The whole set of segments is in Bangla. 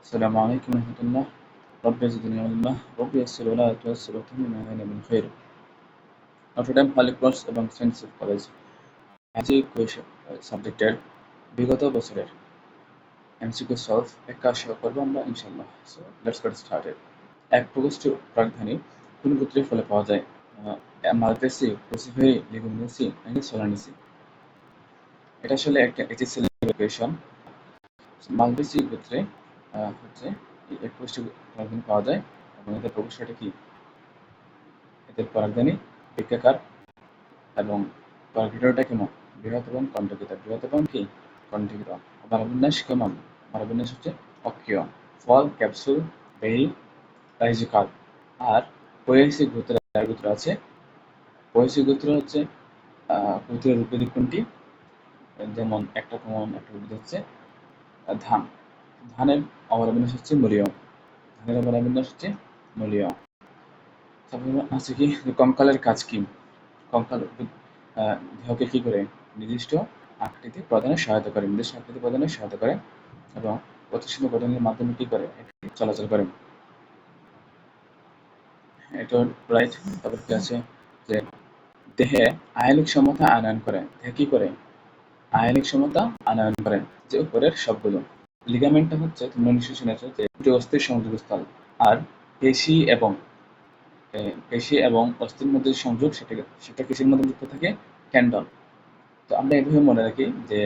السلام عليكم ورحمة الله رب زدني علما رب يسر ولا تيسر وتمم علينا من خير নটরডেম হলি ক্রস এবং সেন্ট জোসেফ কলেজ আজই কোয়েশন সাবজেক্টের বিগত বছরের এমসিকিউ সলভ এক কাজ সহ করবো আমরা ইনশাল্লাহ সো লেটস গেট স্টার্টেড এক প্রকোষ্ঠ প্রাগধানী কোন গোত্রের ফলে পাওয়া যায় মালটেসি ক্রুসিফেরি লিগুমিনেসি নাকি সোলানিসি এটা আসলে একটা এইচএসসি ইকুয়েশন মালটেসি গোত্রে আহ, হচ্ছে এই এক প্রকোষ্ঠ পাওয়া যায়। এবং এদের প্রকোষ্ঠটা কি? এদের পরাগধানী বৃত্তাকার এবং পরাগৃহটা কেমন? বৃহৎ এবং কণ্ঠকিত বৃহৎ কি? কণ্ঠকিত মারাবিন্যাস কেমন? মারাবিন্যাস হচ্ছে অক্ষীয়। ফল, ক্যাপসুল বেরি রাইজিকাল আর পয়সিক গোত্র গোত্র আছে। পয়সিক গোত্র হচ্ছে গোত্রের উদ্ভিদ কোনটি? যেমন একটা কমন একটা উদ্ভিদ হচ্ছে ধান। ধানের অবলম্বনাস হচ্ছে মূলীয়। ধানের অবলম্বনাস হচ্ছে মূলীয়। তারপরে আছে কি কঙ্কালের কাজ কি? কঙ্কাল দেহকে কি করে? নির্দিষ্ট আকৃতি প্রদানে সহায়তা করে, নির্দিষ্ট আকৃতি প্রদানে সহায়তা করে এবং প্রতিষ্ঠিত গঠনের মাধ্যমে কি করে? চলাচল করে। এটা রাইট তারপর কি আছে? যে দেহে আয়নিক সমতা আনয়ন করে। দেহে কি করে? আয়নিক সমতা আনয়ন করে, যে উপরের সবগুলো। লিগামেন্টটা হচ্ছে তোমরা নিশ্চয়ই শুনেছো যে দুটি অস্থির সংযোগস্থল। আর পেশি এবং পেশি এবং অস্থির মধ্যে সংযোগ সেটা সেটা কিসের মধ্যে যুক্ত থাকে? ক্যান্ডন তো আমরা এভাবে মনে রাখি যে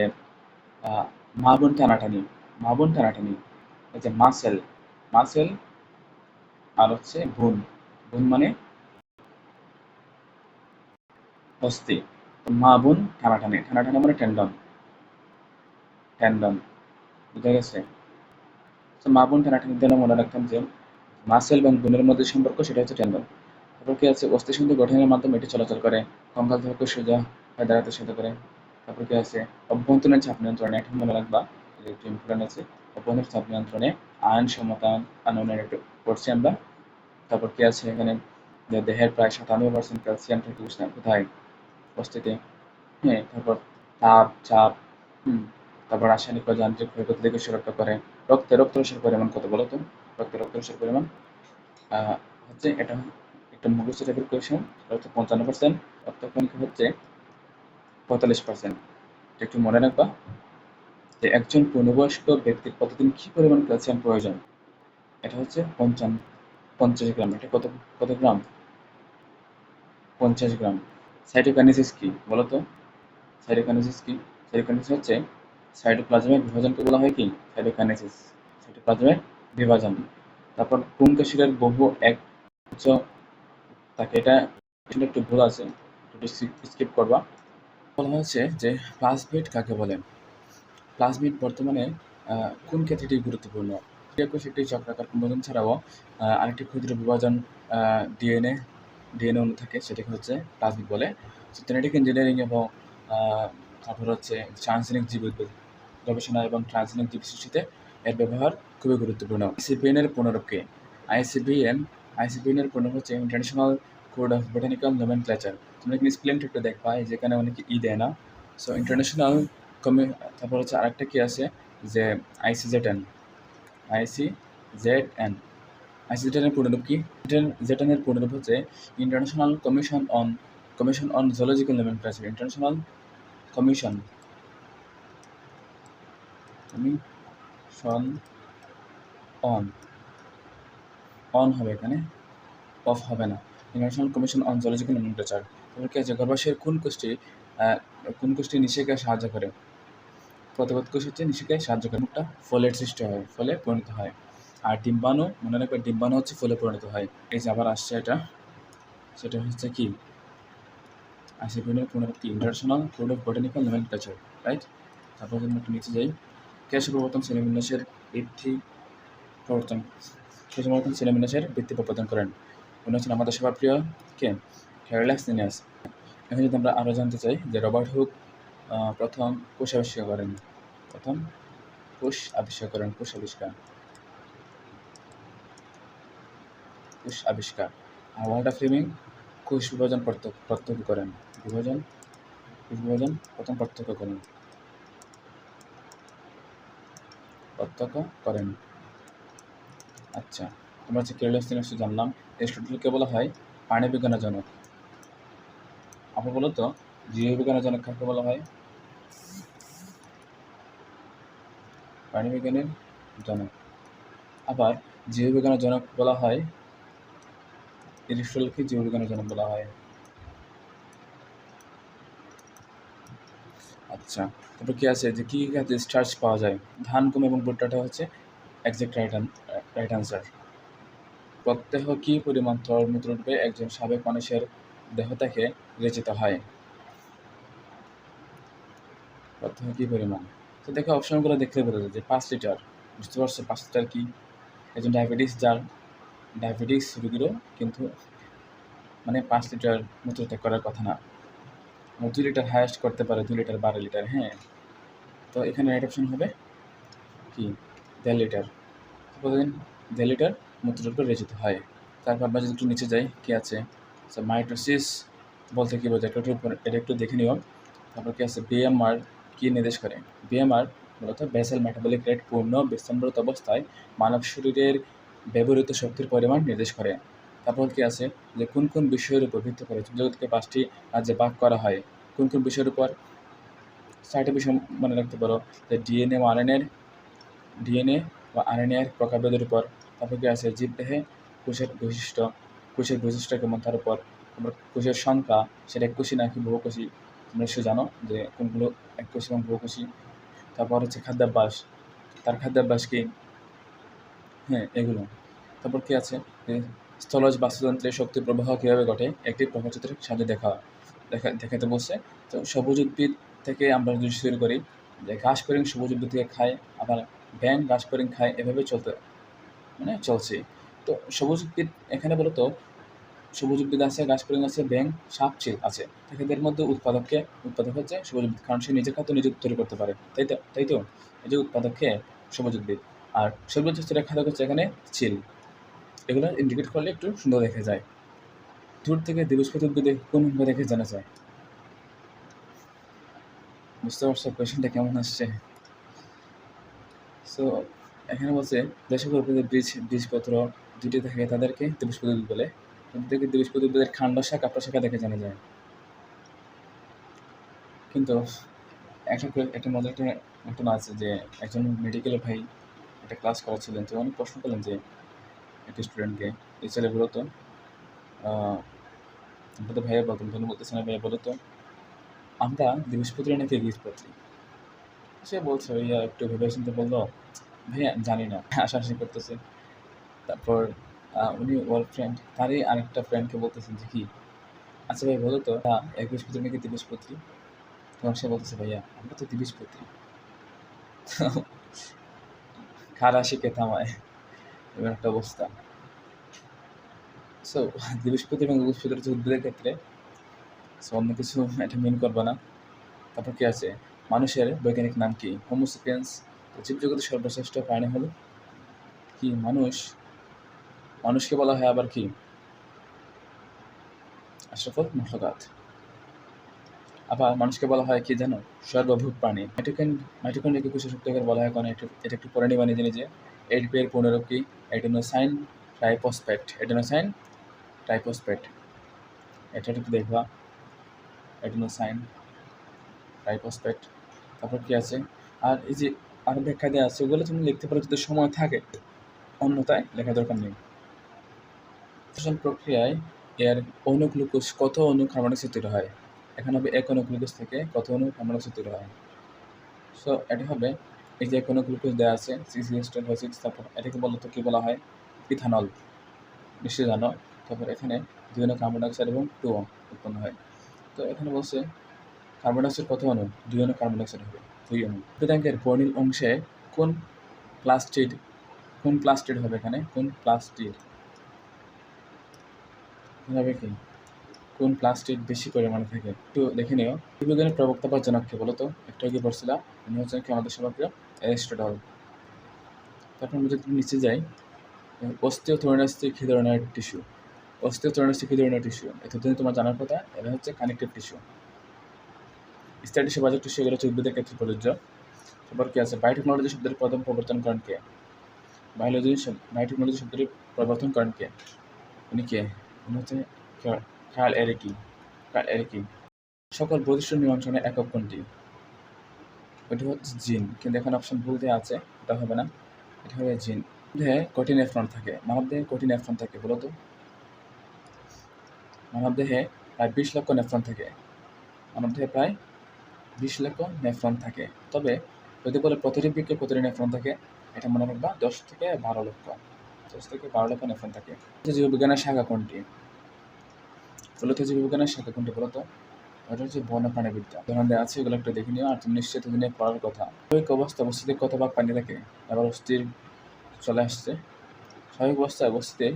মা বোন টানাটানি, মা বোন টানাটানি যে মাসেল মাসেল আর হচ্ছে বোন। বোন মানে অস্থি মা বোন টানাটানি টানাটানি মানে ট্যান্ডন টেন্ডন বুঝা গেছে? তো মা বোন টানাটানি দিয়ে মনে রাখতাম যে, মাসেল এবং বোনের মধ্যে সম্পর্ক সেটা হচ্ছে টেন্ডন। তারপর কি আছে? অস্থি সন্ধি গঠনের মাধ্যমে এটি চলাচল করে, কঙ্কাল দেহকে সোজা হয়ে দাঁড়াতে সাথে করে। তারপর কি আছে? অভ্যন্তরীণ চাপ নিয়ন্ত্রণে এটা মনে রাখবা একটু ইম্পর্টেন্ট আছে, অভ্যন্তরীণ চাপ নিয়ন্ত্রণে আয়ন সমতা, আনয়নের একটু পড়ছি আমরা তারপর কি আছে এখানে? দেহের প্রায় সাতানব্বই পার্সেন্ট ক্যালসিয়াম থাকে উষ্ণ কোথায়? অস্থিতে হ্যাঁ তারপর তাপ, চাপ, হুম। তারপর রাসায়নিক ও যান্ত্রিক ক্ষয়ক্ষতি থেকে সুরক্ষা করে রক্তে রক্তরসের পরিমাণ কত বলো তো? রক্তে রক্তরসের পরিমাণ হচ্ছে এটা একটা মুখস্থ টাইপের কোয়েশন হচ্ছে পঞ্চান্ন পার্সেন্ট রক্তকণিকা হচ্ছে পঁয়তাল্লিশ পার্সেন্ট একটু মনে রাখবা যে একজন পূর্ণবয়স্ক ব্যক্তির প্রতিদিন কি পরিমাণ ক্যালসিয়াম প্রয়োজন? এটা হচ্ছে পঞ্চান্ন, পঞ্চাশ গ্রাম। এটা কত কত গ্রাম? পঞ্চাশ গ্রাম। সাইটোকাইনেসিস কি বলো তো? সাইটোকাইনেসিস কি? সাইটোকাইনেসিস হচ্ছে সাইটোপ্লাজমের বিভাজনকে বলা হয় কি? সাইটোকাইনেসিস। সাইটোপ্লাজমের বিভাজন। তারপর পুংকেশিরের বহু এক উচ্চ তাকে এটা একটু ভুল আছে। একটু স্কিপ করবা। বলা হচ্ছে যে প্লাজমিড কাকে বলে? প্লাজমিড বর্তমানে কোন ক্ষেত্রটি গুরুত্বপূর্ণ? কোষ একটি চক্রাকার ক্রোমোজোম ছাড়াও আরেকটি ক্ষুদ্র বিভাজন ডিএনএ ডিএনএ অণু থাকে, সেটাকে হচ্ছে প্লাজমিড বলে। জেনেটিক ইঞ্জিনিয়ারিং এবং তারপর হচ্ছে ট্রান্সজেনিক জীব গবেষণা এবং ট্রান্সজেনিক জীব সৃষ্টিতে এর ব্যবহার খুবই গুরুত্বপূর্ণ। আইসিপিএন এর পুনরূপ কি আইসিপিএন আইসিপিএন এর পুনরূপ হচ্ছে international code of botanical nomenclature তোমরা এখানে স্পেলিংটা একটু দেখবা, এই যেখানে অনেকে ই দেয় না। সো ইন্টারন্যাশনাল কমি তারপর হচ্ছে আরেকটা কী আছে? যে আইসিজেড-এন আইসি জেড এন আইসিজেড এর পূর্ণরূপ কি? জেড এন এর পূর্ণরূপ হচ্ছে international commission on commission on zoological nomenclature international commission commission on on হবে এখানে অফ হবে না। International commission on zoological nomenclature তারপর কি আছে গর্ভাশয়ের কোন আহ, কোন কোষটি নিষেকে সাহায্য করে? প্রতিবাদ কোষ হচ্ছে নিষেকে সাহায্য করে। মুখটা ফলের সৃষ্টি হয় ফলে পরিণত হয়। আর ডিম্বাণু মনে রাখবে ডিম্বাণু হচ্ছে ফলে পরিণত হয়। এই যে আবার আসছে এটা সেটা হচ্ছে কি? আইসিপিএনের পুনরাবৃত্তি। International code of botanical nomenclature right তারপর যদি একটু নিচে যাই কে সর্বপ্রথম শ্রেণীবিন্যাসের বৃদ্ধি প্রবর্তন। কে সর্বপ্রথম শ্রেণীবিন্যাসের বৃদ্ধি প্রবর্তন করেন। উনি হচ্ছেন আমাদের সবার প্রিয় কে? ক্যারোলাক্স সিনিয়াস এখন যদি আমরা আরও জানতে চাই যে রবার্ট হুক প্রথম কোষ আবিষ্কার করেন। প্রথম কোষ আবিষ্কার করেন, কোষ আবিষ্কার। কোষ আবিষ্কার। আর ওয়াল্টার ফ্লেমিং কোষ বিভাজন প্রত্যক্ষ করেন। বিভাজন বিভাজন প্রথম প্রত্যক্ষ করেন। প্রত্যক্ষ করেন। আচ্ছা তোমরা হচ্ছে নিশ্চয়ই জানলাম এরিস্টটলকে বলা হয়? প্রাণী বিজ্ঞানের জনক আবার বলো তো জীববিজ্ঞানের জনক কাকে বলা হয়? প্রাণী বিজ্ঞানের জনক আবার জীববিজ্ঞানের জনক বলা হয়? এরিস্টটলকে জীববিজ্ঞানের জনক বলা হয়। আচ্ছা তারপর কি আছে যে কী কী খাতে স্টার্চ পাওয়া যায়? ধান, গম এবং ভুট্টাটা হচ্ছে একজ্যাক্ট রাইট রাইট আনসার প্রত্যহ কী পরিমাণ তরমূত্ররূপে একজন সাবেক মানুষের দেহ থেকে রেচিত হয়? প্রত্যহ কী পরিমাণ? তো দেখো, অপশনগুলো দেখলে বোঝা যায় যে পাঁচ লিটার। বুঝতে পারছ? পাঁচ লিটার কী? একজন ডায়াবেটিস যার ডায়াবেটিস রুগীরও কিন্তু মানে পাঁচ লিটার মূত্রত্যাগ করার কথা না। দুই লিটার হায়েস্ট করতে পারে, দুই লিটার বারো লিটার হ্যাঁ। তো এখানে রাইট অপশন হবে কি? দেড় লিটার। প্রতিদিন দেড় লিটার মূত্ররূপে রেচিত হয়। তারপর আমরা যদি একটু নিচে যাই, কি আছে? মাইটোসিস বলতে কী বোঝায়? একটু এটা একটু দেখে নিও। তারপর কী আছে? বিএমআর কী নির্দেশ করে? বিএমআর মূলত বেসাল মেটাবলিক রেট পূর্ণ বিশ্রামরত অবস্থায় মানব শরীরের ব্যবহৃত শক্তির পরিমাণ নির্দেশ করে। তারপর কি আছে? যে কোন কোন বিষয়ের উপর ভিত্তি করে জগৎকে পাঁচটি রাজ্যে ভাগ করা হয়? কোন কোন বিষয়ের উপর? চারটি বিষয় মনে রাখতে পারো। যে ডিএনএ ও আরএনএর ডিএনএ বা আরএনএর প্রকারভেদের উপর। তারপর কি আছে? জীবদেহে কোষের বৈশিষ্ট্য কোষের বৈশিষ্ট্য কেমন তার উপর। তারপর কোষের সংখ্যা, সেটা এককোষী নাকি বহুকোষী? তোমরা নিশ্চয়ই জানো যে কোনগুলো এককোষী এবং বহুকোষী। তারপর হচ্ছে খাদ্যাভ্যাস, তার খাদ্যাভ্যাস কি? হ্যাঁ এগুলো। তারপর কি আছে? স্থলজ বাস্তুতন্ত্রের শক্তি প্রবাহ কীভাবে ঘটে? একটি প্রকাশচিত্রের সাহায্যে দেখা দেখা দেখাতে বলছে। তো সবুজ উদ্ভিদ থেকে আমরা যদি শুরু করি, যে ঘাস করিং সবুজ উদ্ভিদ থেকে খায়, আবার ব্যাং ঘাস করিং খায়, এভাবে চলতে মানে চলছে। তো সবুজ উদ্ভিদ এখানে বলতো, সবুজ উদ্ভিদ আছে, ঘাস করিং আছে ব্যাং সাপ, চিল আছে। এদের মধ্যে উৎপাদককে, উৎপাদক হচ্ছে সবুজ উদ্ভিদ, কারণ সে নিজের খাদ্য নিজে তৈরি করতে পারে। তাই তো তাই তো? এই যে উৎপাদককে সবুজ উদ্ভিদ। আর সবুজ যেটা খাদ্য হচ্ছে এখানে চিল। এগুলো ইন্ডিকেট করলে একটু সুন্দর দেখা যায়। দূর থেকে দিবসপতি উদ্ভিদে কোনভাবে দেখে জানা যায়। বুঝতে পারছ কোয়েশনটা কেমন আসছে? সো এখানে বলছে যেসব উদ্ভিদের বীজ, বীজপত্র দুটি থাকে তাদেরকে দিবসপতি উদ্ভিদ বলে। থেকে দিবসপতি উদ্ভিদের খান্ড শাখা প্রশাখা দেখে জানা যায়। কিন্তু একটা একটা মজার একটা ঘটনা আছে যে একজন মেডিকেলের ভাই একটা ক্লাস করাচ্ছিলেন, তো অনেক প্রশ্ন করলেন যে একটা স্টুডেন্টকে। এই ছেলে বলতো আমরা ভাইয়া বলতাম ধন্য বলতেছে না, ভাইয়া বলতো আমরা বৃহস্পতি নাকি বৃহস্পতি সে বলছে ইয়া একটু ভেবে চিন্তে বলল, ভাইয়া, জানি না। হাসাহাসি করতেছে। তারপর উনি ওর ফ্রেন্ড তারই আরেকটা ফ্রেন্ডকে বলতেছেন যে, কি? আচ্ছা ভাই বলো তো এক বৃহস্পতি নাকি দিবসপত্রী? তখন সে বলতেছে, ভাইয়া, আমরা তো দিবসপত্রী। খারা শিখে থামায়। এবার একটা অবস্থা। সো বৃহস্পতি এবং বৃহস্পতির হচ্ছে উদ্ভিদের ক্ষেত্রে সো অন্য কিছু এটা মেন করবে না। তারপর কি আছে? মানুষের বৈজ্ঞানিক নাম কি? হোমোসিপিয়েন্স জীবজগতের সর্বশ্রেষ্ঠ প্রাণী হলো কি? মানুষ। মানুষকে বলা হয় আবার কি? আশরাফল মহলাকাত আবার মানুষকে বলা হয় কি জানো? সর্বভূত প্রাণী। মাইটোকেন মাইটোকন্ড্রিয়াকে কোষের শক্তিকার বলা হয় কারণ এটা একটু পরে নিবা নিজে নিজে এডিপি এর পুনরূপ কি? এডেনোসাইন ট্রাইপোস্পেট এডেনোসাইন ট্রাইপোস্পেট এটা একটু দেখবা। এডেনোসাইন ট্রাইপোস্পেট তারপর কি আছে? আর এই যে আরও ব্যাখ্যা দেওয়া আছে, ওগুলো তুমি লিখতে পারো যদি সময় থাকে। অন্যতায় লেখা দরকার নেই। প্রক্রিয়ায় এর অনুগ্লুকোজ কত অনু কার্বন ডাইঅক্সাইড তৈরি হয়? এখানে হবে এক অনুগ্লুকোজ থেকে কত অনু কার্বন ডাইঅক্সাইড তৈরি হয়? সো এটা হবে এই যে কোনো গ্লুকোজ দেওয়া আছে সিক্স টেন সিক্স তারপর এটাকে বলতো কী বলা হয়? ইথানল নিশ্চয়ই জানো? তারপর এখানে দুই অনু কার্বন ডাইঅক্সাইড এবং টু উৎপন্ন হয়। তো এখানে বলছে কার্বন ডাইঅক্সাইড কত অনু দুই কার্বন ডাইঅক্সাইড হবে, দুই অনু উদ্ভিদাঙ্গের বর্ণিল অংশে কোন প্লাস্টিড কোন প্লাস্টিড হবে এখানে? কোন প্লাস্টিড হবে কি? কোন প্লাস্টিক বেশি পরিমাণে থাকে? একটু দেখে নিও। বিজ্ঞানের প্রবক্তা বা জনককে বলো তো? একটু আগে পড়ছিলাম উনি হচ্ছেন কি আমাদের সবার অ্যারিস্টটল। তারপর আমরা যদি নিচে যাই অস্থিও থোরনাস্টিক কী ধরনের টিস্যু অস্থিও থোরনাস্টিক কী ধরনের টিস্যু এতদিন তোমার জানার কথা এটা হচ্ছে কানেক্টিভ টিস্যু স্টার টিস্যু বাজার টিস্যু এগুলো হচ্ছে উদ্ভিদের ক্ষেত্রে প্রযোজ্য। তারপর কি আছে? বায়োটেকনোলজি শব্দের প্রথম প্রবর্তন করেন কে? বায়োলজি বায়োটেকনোলজি শব্দটি প্রবর্তন করেন কে? উনি কে? উনি হচ্ছে কার্ল এরিকি কার্ল এরিকি সকল বৈশিষ্ট্য নিয়ন্ত্রণের একক কোনটি? ওটি হচ্ছে জিন, কিন্তু এখন অপশন ভুল দেওয়া আছে, এটা হবে না। এটা হবে জিন। দেহে কটি নেফ্রন থাকে। মানবদেহে কটি নেফ্রন থাকে, বলো তো। মানবদেহে প্রায় বিশ লক্ষ নেফ্রন থাকে। মানব দেহে প্রায় বিশ লক্ষ নেফ্রন থাকে। তবে যদি বলে প্রতিটি বৃক্ষে প্রতিটি নেফ্রন থাকে, এটা মনে রাখবা দশ থেকে বারো লক্ষ। দশ থেকে বারো লক্ষ নেফ্রন থাকে। জীববিজ্ঞানের শাখা কোনটি? মূলত জীববিজ্ঞানের শাখা কোনটি বলতো ওটা হচ্ছে বন্য প্রাণীবিদ্যা দেওয়া আছে এগুলো একটু দেখে নিও, আর তুমি নিশ্চিত দিনে পড়ার কথা। স্বাভাবিক অবস্থা অবস্থিতে কত ভাগ পানি থাকে? আবার অস্থির চলে আসছে। স্বাভাবিক অবস্থায় অবস্থিতে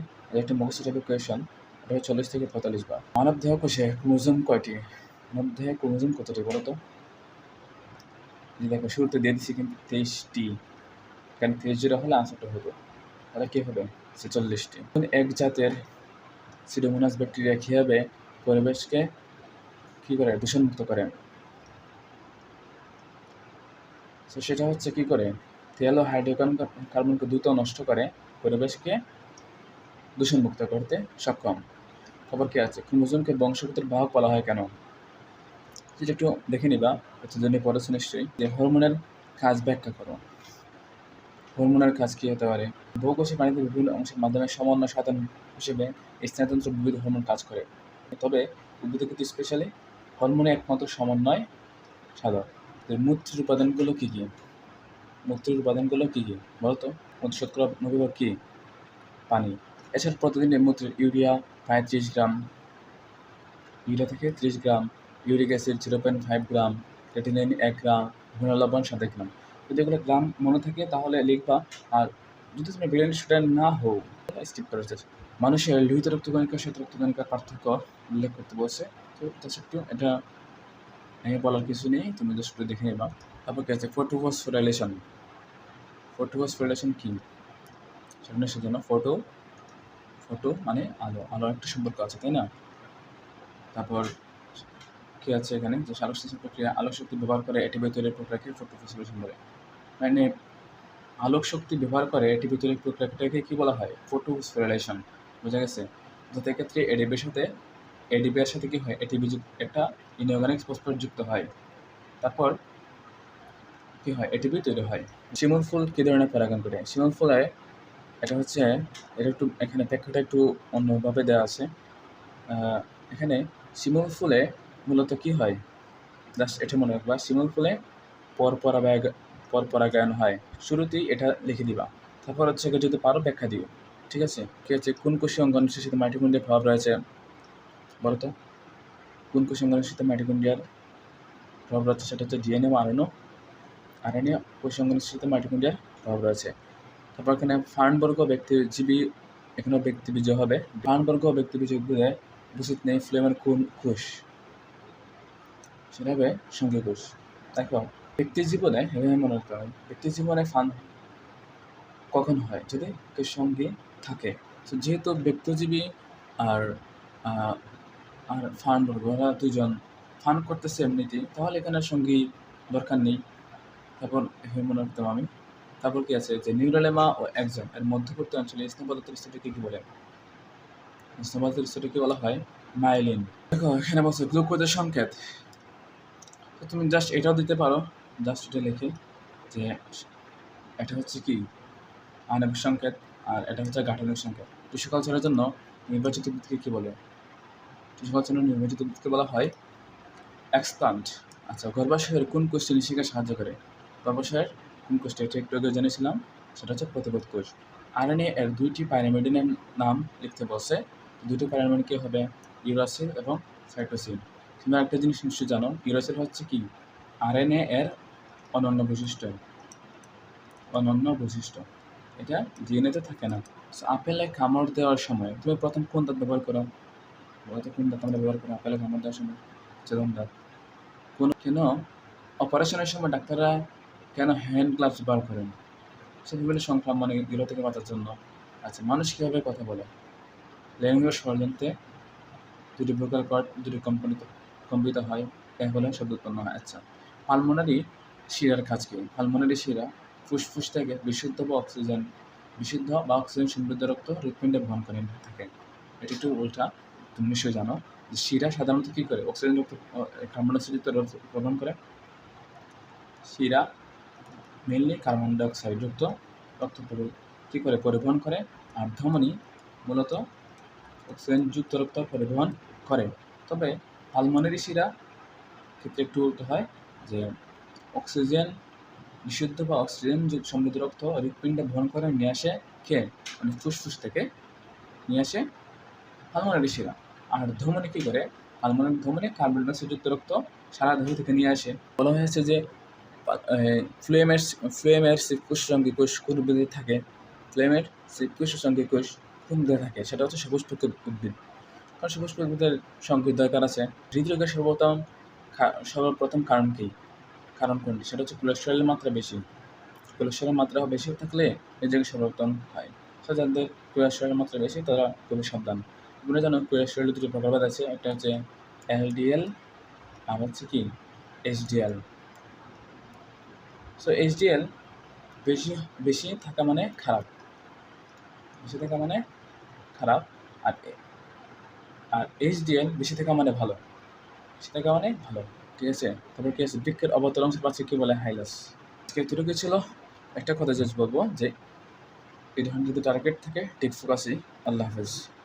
একটি মুখস্থ টাইপের কোয়েশন এটা হচ্ছে চল্লিশ থেকে পঁয়তাল্লিশ বার মানব দেহ কোষে ক্রোমোজোম কয়টি? মানব দেহে ক্রোমোজোম কতটি বলো তো? যে দেখো, শুরুতে দিয়ে দিচ্ছি কিন্তু তেইশটি। কারণ তেইশ জিরো হলে আনসারটা হতো তাহলে কী হবে? সে ছেচল্লিশটি এক জাতের সিডোমোনাস ব্যাকটেরিয়া কীভাবে পরিবেশকে কী করে? দূষণমুক্ত করে। তো সেটা হচ্ছে কি করে? তেল ও হাইড্রোকার্বন কার্বনকে দ্রুত নষ্ট করে পরিবেশকে দূষণমুক্ত করতে সক্ষম। খবর কী আছে? ক্রোমোজোমকে বংশগতের বাহক বলা হয় কেন? সেটা একটু দেখে নিবা। জন্য পড়েছো নিশ্চয়ই যে হরমোনের কাজ ব্যাখ্যা করো। হরমোনের কাজ কী হতে পারে? বহুকোষী প্রাণীদের বিভিন্ন অংশের মাধ্যমে সমন্বয় সাধন হিসেবে স্নায়ুতন্ত্র বিবিধ হরমোন কাজ করে। তবে উদ্ভিদে কিন্তু স্পেশালি হরমোনে একমাত্র সমন্বয় সাধন মূত্রের উপাদানগুলো কী কী? মূত্রের উপাদানগুলো কী কী? বলতো? মূত্র শতকরা কী? পানি। এছাড়া প্রতিদিন মূত্রের ইউরিয়া প্রায় ত্রিশ গ্রাম, ইউরিয়া থেকে ত্রিশ gram, uric acid zero point five gram creatinine এক গ্রাম, ঘন লবণ সাত গ্রাম। যদি এগুলো গ্রাম মনে থাকে, তাহলে লিখবা। আর যদি তুমি ব্রিলিয়ান্ট স্টুডেন্ট না হও স্কিপ করে যাচ্ছে মানুষের লোহিত রক্তকণিকা শ্বেত রক্তকণিকার পার্থক্য উল্লেখ করতে বলছে। তো জাস্ট একটু এটা বলার কিছু নেই, তুমি জাস্ট দেখে নেবা। তারপর কি আছে? ফটোফসফোরাইলেশন ফটোফসফোরাইলেশন কি? সেখানে সেজন্য ফটো ফটো মানে আলো। আলো একটা সম্পর্ক আছে, তাই না? তারপর কি আছে এখানে? যে আলোক প্রক্রিয়া আলোক শক্তি ব্যবহার করে এটি তৈরির প্রক্রিয়াকে ফটো ফটোফসফোরেশন বলে। মানে আলোক শক্তি ব্যবহার করে এটিপি তৈরির প্রক্রিয়াটাকে কি বলা হয়? ফটোফসফোরাইলেশন বোঝা গেছে? যাতে এক্ষেত্রে এডিপির সাথে এডিপির সাথে কী হয়? এটিপি একটা ইনঅর্গানিক ফসফেট যুক্ত হয়। তারপর কী হয়? এটিপি তৈরি হয়। শিমুল ফুল কী ধরনের পরাগায়ন করে? শিমুল ফুলে এটা হচ্ছে, এটা একটু, এখানে ব্যাখ্যাটা একটু অন্যভাবে দেওয়া আছে। এখানে শিমুল ফুলে মূলত কী হয়? জাস্ট এটা মনে রাখবা। শিমুল ফুলে পর পরাগায় পর পরাগায়ন হয়। শুরুতেই এটা লিখে দিবা। তারপর হচ্ছে যদি পারো ব্যাখ্যা দিও। ঠিক আছে? কি হচ্ছে, কোন কোষী অঙ্গনের সাথে মাইটোকন্ড্রিয়ার প্রভাব রয়েছে? বলো তো। কোন কোষী অঙ্গনের সাথে মাইটোকন্ড্রিয়ার প্রভাব রয়েছে? সেটা হচ্ছে ডিএনএ বা আরএনও আরএনএ কোষী অঙ্গনের সাথে মাইটোকন্ড্রিয়ার প্রভাব রয়েছে। তারপর এখানে ফার্নবর্গ ব্যক্তিজীবী, এখানেও ব্যক্তিবীজ হবে। ফার্নবর্গ ব্যক্তিবীজ উদ্ভিদে উপস্থিত নেই ফ্লেমের কোন কোষ? সেটা হবে সঙ্গী কোষ দেখো ব্যক্তি জীবনে এভাবে মনে হয় ব্যক্তি জীবনে ফান কখন হয় যদি কেউ সঙ্গী থাকে। তো যেহেতু ব্যক্তিজীবী আর আর ফান ওরা দুজন ফান করতেছে এমনিতেই, তাহলে এখানে সঙ্গী দরকার নেই। তারপর মনে রাখতাম আমি। তারপর কি আছে যে নিউরালেমা ও একজন, এর মধ্যবর্তী অঞ্চলে স্নেহপদার্থের স্তরটিকে কি বলে? স্নেহপদার্থের স্তরটিকে বলা হয়? মাইলিন দেখো, এখানে বলছে গ্লুকোজের সংকেত। তুমি জাস্ট এটাও দিতে পারো। জাস্ট এটা লিখে যে এটা হচ্ছে কি আণবিক সংকেত আর এটা হচ্ছে গাঠনিক সংকেত। টিস্যু কালচারের জন্য নির্বাচিত উদ্ভিদকে কী বলে? টিস্যু কালচারের নির্বাচিত উদ্ভিদকে বলা হয় এক্সপ্লান্ট আচ্ছা গর্ভাশয়ের কোন কোষটি নিষেকে সাহায্য করে? গর্ভাশয়ের কোন কোষটি? এটা একটু আগে জেনেছিলাম, সেটা হচ্ছে প্রতিবোধ কোষ। আরএনএ এর দুইটি প্যারামিডিনের নাম লিখতে বসে দুটি প্যারামিড কী হবে? ইউরাসিল এবং সাইটোসিন। তুমি একটা জিনিস নিশ্চয়ই জানো, ইউরাসিল হচ্ছে কি? আরএনএ এর অনন্য বৈশিষ্ট্য। অনন্য বৈশিষ্ট্য। এটা ডিএনএতে থাকে না। সো আপেলে কামড় দেওয়ার সময়, তুমি প্রথম কোন দাঁত ব্যবহার করো? বলতো কোন দাঁত আমরা ব্যবহার করো? আপেলে কামড় দেওয়ার সময় চেতন দাঁত। কোনো কেন? অপারেশনের সময় ডাক্তাররা কেন হ্যান্ড গ্লাভস ব্যবহার করেন? সে বিভিন্ন সংক্রমণ এগুলো থেকে বাঁচার জন্য। আচ্ছা মানুষ কীভাবে কথা বলে? ল্যাঙ্গুয়েজ ষড়যন্ত্রে দুটি ভোকাল কর্ড, দুটি কম্পনিত কম্পিত হয়। ফলে শব্দ উৎপন্ন হয়। আচ্ছা পালমোনারি শিরার কাজ কি পালমোনারি শিরা, ফুসফুস থেকে বিশুদ্ধ বা অক্সিজেন, বিশুদ্ধ বা অক্সিজেন সমৃদ্ধ রক্ত হৃৎপিণ্ডে বহন করে থাকে। এটি একটু উল্টা, তুমি নিশ্চয়ই জানো যে শিরা সাধারণত কী করে? অক্সিজেন যুক্ত কার্বন ডাইঅক্সাইড রক্ত প্রদান করে। শিরা মেনলি কার্বন ডাইঅক্সাইড যুক্ত রক্ত কী করে? পরিবহন করে। আর ধমনী মূলত অক্সিজেন যুক্ত রক্ত পরিবহন করে। তবে পালমোনারি শিরা ক্ষেত্রে একটু হয় যে অক্সিজেন বিশুদ্ধ বা অক্সিজেন সমৃদ্ধ রক্ত, হৃৎপিণ্ডে বহন করে নিয়ে আসে কে? মানে ফুসফুস থেকে নিয়ে আসে পালমোনারি শিরা। আর ধমনী কী করে? পালমোনারি ধমনী কার্বন ডাইঅক্সাইড যুক্ত রক্ত সারা দেহ থেকে নিয়ে আসে। বলা হয়েছে যে ফ্লেমের ফ্লেমের কোষ সঙ্গে কোষ উদ্ভিদে থাকে। ফ্লেমের কোষ সঙ্গে কোষ উদ্ভিদে থাকে? সেটা হচ্ছে সবুজ প্রকৃতির উদ্ভিদ। কারণ সবুজ প্রকৃতির সঙ্গে দরকার আছে। হৃদরোগের সর্বপ্রথম সর্বপ্রথম কারণ কি? কারণ কোনটি? সেটা হচ্ছে কোলেস্টেরলের মাত্রা বেশি। কোলেস্টেরলের মাত্রা বেশি থাকলে হৃদরোগের সর্বপ্রথম হয়। তো যাদের কোলেস্টেরলের মাত্রা বেশি, তারা খুবই সাবধান। তোমরা জানো কোলেস্টেরলের দুটো প্রকারভেদ আছে। একটা হচ্ছে এলডিএল আর হচ্ছে কি এইচডিএল সো এইচডিএল বেশি বেশি থাকা মানে খারাপ। বেশি থাকা মানে খারাপ। আর আর এইচডিএল বেশি থাকা মানে ভালো। বেশি থাকা মানে ভালো। ঠিক আছে তারপর কি আছে? বৃক্ষের অবতরণ অংশ পাচ্ছে কী বলে? হাইলাস। এতটুকু ছিল? একটা কথা জাস্ট বলব যে, এই ধরনের যদি টার্গেট থাকে, ঠিক ফোকাসই। আল্লাহ হাফেজ।